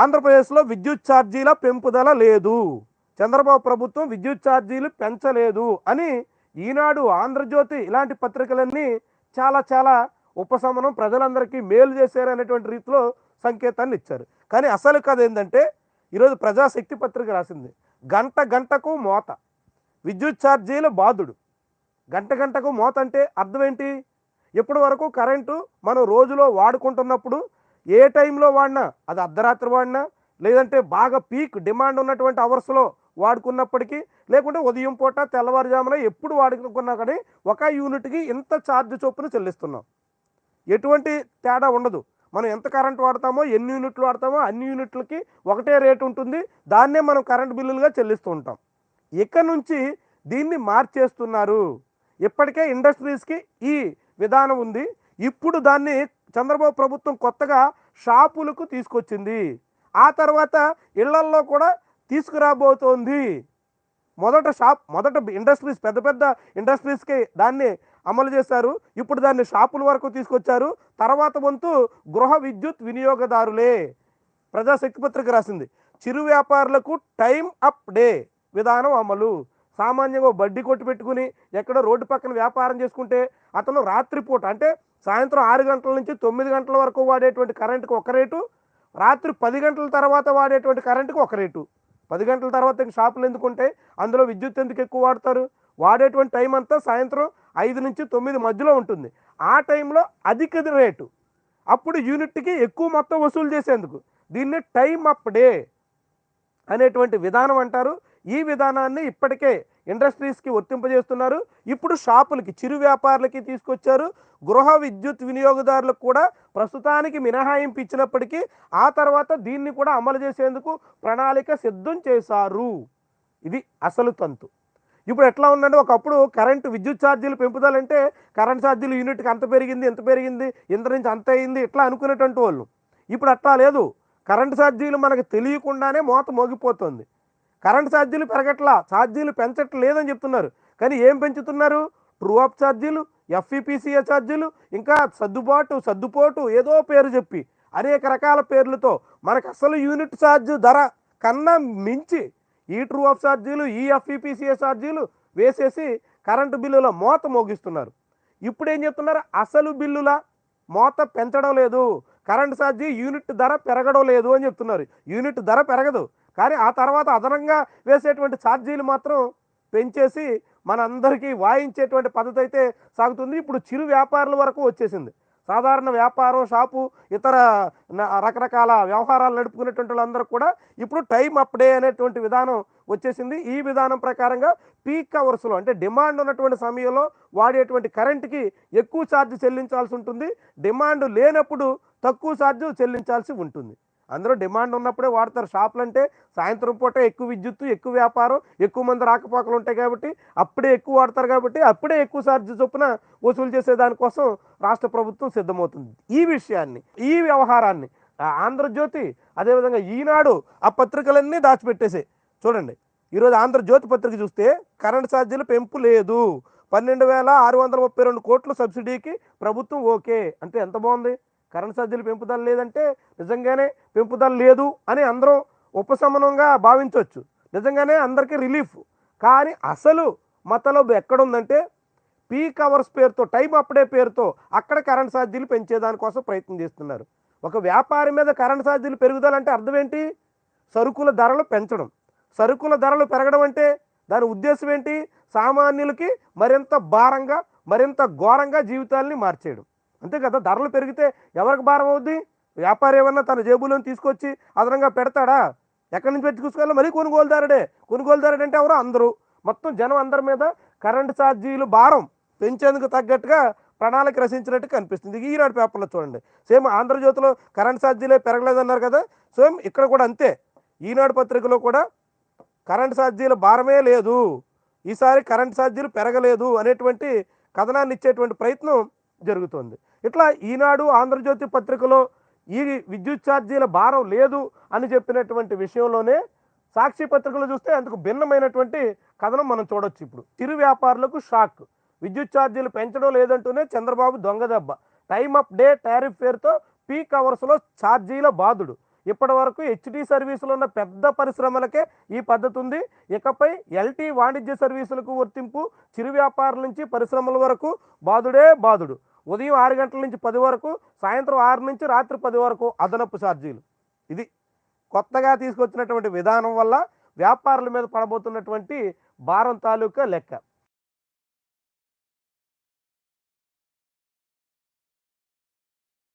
ఆంధ్రప్రదేశ్లో విద్యుత్ ఛార్జీల పెంపుదల లేదు. చంద్రబాబు ప్రభుత్వం విద్యుత్ ఛార్జీలు పెంచలేదు అని ఈనాడు ఆంధ్రజ్యోతి ఇలాంటి పత్రికలన్నీ చాలా చాలా ఉపశమనం ప్రజలందరికీ మేలు చేశారు అనేటువంటి రీతిలో సంకేతాన్ని ఇచ్చారు. కానీ అసలు కథ ఏంటంటే ఈరోజు ప్రజాశక్తి పత్రిక రాసింది గంట గంటకు మోత. విద్యుత్ ఛార్జీల బాధుడు. గంట గంటకు మోత అంటే అర్థం ఏంటి? ఇప్పటి వరకు కరెంటు మనం రోజులో వాడుకుంటున్నప్పుడు ఏ టైంలో వాడినా అది అర్ధరాత్రి వాడినా లేదంటే బాగా పీక్ డిమాండ్ ఉన్నటువంటి అవర్స్లో వాడుకున్నప్పటికీ లేకుంటే ఉదయం పూట తెల్లవారుజామున ఎప్పుడు వాడుకున్నా కానీ ఒక యూనిట్కి ఇంత ఛార్జ్ చొప్పున చెల్లిస్తున్నాం. ఎటువంటి తేడా ఉండదు. మనం ఎంత కరెంట్ వాడతామో ఎన్ని యూనిట్లు వాడతామో అన్ని యూనిట్లకి ఒకటే రేటు ఉంటుంది. దాన్నే మనం కరెంట్ బిల్లులుగా చెల్లిస్తూ ఉంటాం. ఇక నుంచి దీన్ని మార్చేస్తున్నారు. ఇప్పటికే ఇండస్ట్రీస్కి ఈ విధానం ఉంది. ఇప్పుడు దాన్ని చంద్రబాబు ప్రభుత్వం కొత్తగా షాపులకు తీసుకొచ్చింది. ఆ తర్వాత ఇళ్ళల్లో కూడా తీసుకురాబోతోంది. మొదట షాప్ మొదట ఇండస్ట్రీస్ పెద్ద పెద్ద ఇండస్ట్రీస్కి దాన్ని అమలు చేశారు. ఇప్పుడు దాన్ని షాపుల వరకు తీసుకొచ్చారు. తర్వాత వంతు గృహ విద్యుత్ వినియోగదారులే. ప్రజాశక్తి పత్రిక రాసింది. చిరు వ్యాపారులకు టైం అప్ డే విధానం అమలు. సామాన్యంగా బడ్డీ కొట్టు పెట్టుకుని ఎక్కడో రోడ్డు పక్కన వ్యాపారం చేసుకుంటే అతను రాత్రిపూట అంటే సాయంత్రం ఆరు గంటల నుంచి తొమ్మిది గంటల వరకు వాడేటువంటి కరెంటుకి ఒక రేటు రాత్రి పది గంటల తర్వాత వాడేటువంటి కరెంటుకి ఒక రేటు. పది గంటల తర్వాత ఇంక షాపులు ఎందుకుంటే అందులో విద్యుత్ ఎందుకు ఎక్కువ వాడతారు? వాడేటువంటి టైం అంతా సాయంత్రం ఐదు నుంచి తొమ్మిది మధ్యలో ఉంటుంది. ఆ టైంలో అధిక రేటు. అప్పుడు యూనిట్కి ఎక్కువ మొత్తం వసూలు చేసేందుకు. దీన్ని టైం అప్ డే అనేటువంటి విధానం అంటారు. ఈ విధానాన్ని ఇప్పటికే ఇండస్ట్రీస్కి వర్తింపజేస్తున్నారు. ఇప్పుడు షాపులకి చిరు వ్యాపారులకి తీసుకొచ్చారు. గృహ విద్యుత్ వినియోగదారులకు కూడా ప్రస్తుతానికి మినహాయింపు ఇచ్చినప్పటికీ ఆ తర్వాత దీన్ని కూడా అమలు చేసేందుకు ప్రణాళిక సిద్ధం చేశారు. ఇది అసలు తంతు. ఇప్పుడు ఎట్లా ఉందంటే ఒకప్పుడు కరెంటు విద్యుత్ ఛార్జీలు పెంపుదలంటే కరెంట్ ఛార్జీలు యూనిట్కి అంత పెరిగింది ఎంత పెరిగింది ఇంత నుంచి అంత అయింది ఇట్లా అనుకునేటువంటి వాళ్ళు. ఇప్పుడు అట్లా లేదు. కరెంట్ ఛార్జీలు మనకు తెలియకుండానే మోత మోగిపోతుంది. కరెంట్ ఛార్జీలు పెరగట్లా ఛార్జీలు పెంచట్లేదని చెప్తున్నారు. కానీ ఏం పెంచుతున్నారు? ట్రూ అప్ ఛార్జీలు ఎఫ్ఈపిసిఏ ఛార్జీలు ఇంకా సర్దుబాటు సర్దుపోటు ఏదో పేరు చెప్పి అనేక రకాల పేర్లతో మనకు అసలు యూనిట్ ఛార్జ్ ధర కన్నా మించి ఈ ట్రూ అప్ ఛార్జీలు ఈ ఎఫ్ఈపిసిఏ ఛార్జీలు వేసేసి కరెంటు బిల్లుల మోత మోగిస్తున్నారు. ఇప్పుడు ఏం చెప్తున్నారు? అసలు బిల్లుల మోత పెంచడం లేదు. కరెంట్ ఛార్జీ యూనిట్ ధర పెరగడం లేదు అని చెప్తున్నారు. యూనిట్ ధర పెరగదు. కానీ ఆ తర్వాత అదనంగా వేసేటువంటి ఛార్జీలు మాత్రం పెంచేసి మనందరికీ వాయించేటువంటి పద్ధతి అయితే సాగుతుంది. ఇప్పుడు చిరు వ్యాపారుల వరకు వచ్చేసింది. సాధారణ వ్యాపారం షాపు ఇతర రకరకాల వ్యవహారాలు నడుపుకునేటువంటి వాళ్ళందరూ కూడా ఇప్పుడు టైం అప్డే అనేటువంటి విధానం వచ్చేసింది. ఈ విధానం ప్రకారంగా పీక్ అవర్స్లో అంటే డిమాండ్ ఉన్నటువంటి సమయంలో వాడేటువంటి కరెంట్కి ఎక్కువ ఛార్జ్ చెల్లించాల్సి ఉంటుంది. డిమాండ్ లేనప్పుడు తక్కువ ఛార్జ్ చెల్లించాల్సి ఉంటుంది. అందరూ డిమాండ్ ఉన్నప్పుడే వాడతారు. షాపులు అంటే సాయంత్రం పూట ఎక్కువ విద్యుత్తు ఎక్కువ వ్యాపారం ఎక్కువ మంది రాకపోకలు ఉంటాయి కాబట్టి అప్పుడే ఎక్కువ వాడతారు కాబట్టి అప్పుడే ఎక్కువ ఛార్జ్ చొప్పున వసూలు చేసే దానికోసం రాష్ట్ర ప్రభుత్వం సిద్ధమవుతుంది. ఈ విషయాన్ని ఈ వ్యవహారాన్ని ఆ ఆంధ్రజ్యోతి అదేవిధంగా ఈనాడు ఆ పత్రికలన్నీ దాచిపెట్టేసాయి. చూడండి ఈరోజు ఆంధ్రజ్యోతి పత్రిక చూస్తే కరెంట్ ఛార్జీలు పెంపు లేదు. పన్నెండు వేల ఆరు వందల ముప్పై రెండు కోట్ల సబ్సిడీకి ప్రభుత్వం ఓకే. అంటే ఎంత బాగుంది? కరెంట్ ఛార్జీలు పెంపుదల లేదంటే నిజంగానే పెంపుదల లేదు అని అందరం ఉపశమనంగా భావించవచ్చు. నిజంగానే అందరికీ రిలీఫ్. కానీ అసలు మతలబు ఎక్కడుందంటే పీక్ అవర్స్ పేరుతో టైం అప్పుడే పేరుతో అక్కడ కరెంట్ ఛార్జీలు పెంచేదానికోసం ప్రయత్నం చేస్తున్నారు. ఒక వ్యాపారి మీద కరెంట్ ఛార్జీలు పెరుగుదలంటే అర్థం ఏంటి? సరుకుల ధరలు పెంచడం. సరుకుల ధరలు పెరగడం అంటే దాని ఉద్దేశం ఏంటి? సామాన్యులకి మరింత భారంగా మరింత ఘోరంగా జీవితాల్ని మార్చేయడం. అంతే కదా? ధరలు పెరిగితే ఎవరికి భారం అవుద్ది? వ్యాపారి ఏమన్నా తన జేబులోని తీసుకొచ్చి అదనంగా పెడతాడా? ఎక్కడి నుంచి పెట్టుకోవాలి మళ్ళీ మరీ కొనుగోలుదారుడే. కొనుగోలుదారుడు అంటే ఎవరు అందరూ. మొత్తం జనం అందరి మీద కరెంటు ఛార్జీలు భారం పెంచేందుకు తగ్గట్టుగా ప్రణాళిక రచించినట్టు కనిపిస్తుంది. ఈనాడు పేపర్లో చూడండి. సేమ్ ఆంధ్రజ్యోతిలో కరెంట్ ఛార్జీలే పెరగలేదన్నారు కదా? సేమ్ ఇక్కడ కూడా అంతే. ఈనాడు పత్రికలో కూడా కరెంట్ ఛార్జీల భారమే లేదు. ఈసారి కరెంట్ ఛార్జీలు పెరగలేదు అనేటువంటి కథనాన్ని ఇచ్చేటువంటి ప్రయత్నం జరుగుతోంది. ఇట్లా ఈనాడు ఆంధ్రజ్యోతి పత్రికలో ఈ విద్యుత్ ఛార్జీల భారం లేదు అని చెప్పినటువంటి విషయంలోనే సాక్షి పత్రికలు చూస్తే అందుకు భిన్నమైనటువంటి కథనం మనం చూడొచ్చు ఇప్పుడు. చిరు వ్యాపారులకు షాక్. విద్యుత్ ఛార్జీలు పెంచడం లేదంటూనే Chandrababu దొంగదెబ్బ time time of day tariff పేరుతో పీక్ అవర్స్లో ఛార్జీల బాధుడు. ఇప్పటి వరకు హెచ్డి సర్వీసులు ఉన్న పెద్ద పరిశ్రమలకే ఈ పద్ధతి ఉంది. ఇకపై ఎల్టీ వాణిజ్య సర్వీసులకు వర్తింపు చిరు వ్యాపారుల నుంచి పరిశ్రమల వరకు బాదుడే బాదుడు ఉదయం ఆరు గంటల నుంచి పది వరకు సాయంత్రం ఆరు నుంచి రాత్రి పది వరకు అదనపు ఛార్జీలు. ఇది కొత్తగా తీసుకొచ్చినటువంటి విధానం వల్ల వ్యాపారుల మీద పడబోతున్నటువంటి భారం తాలూకా లెక్క.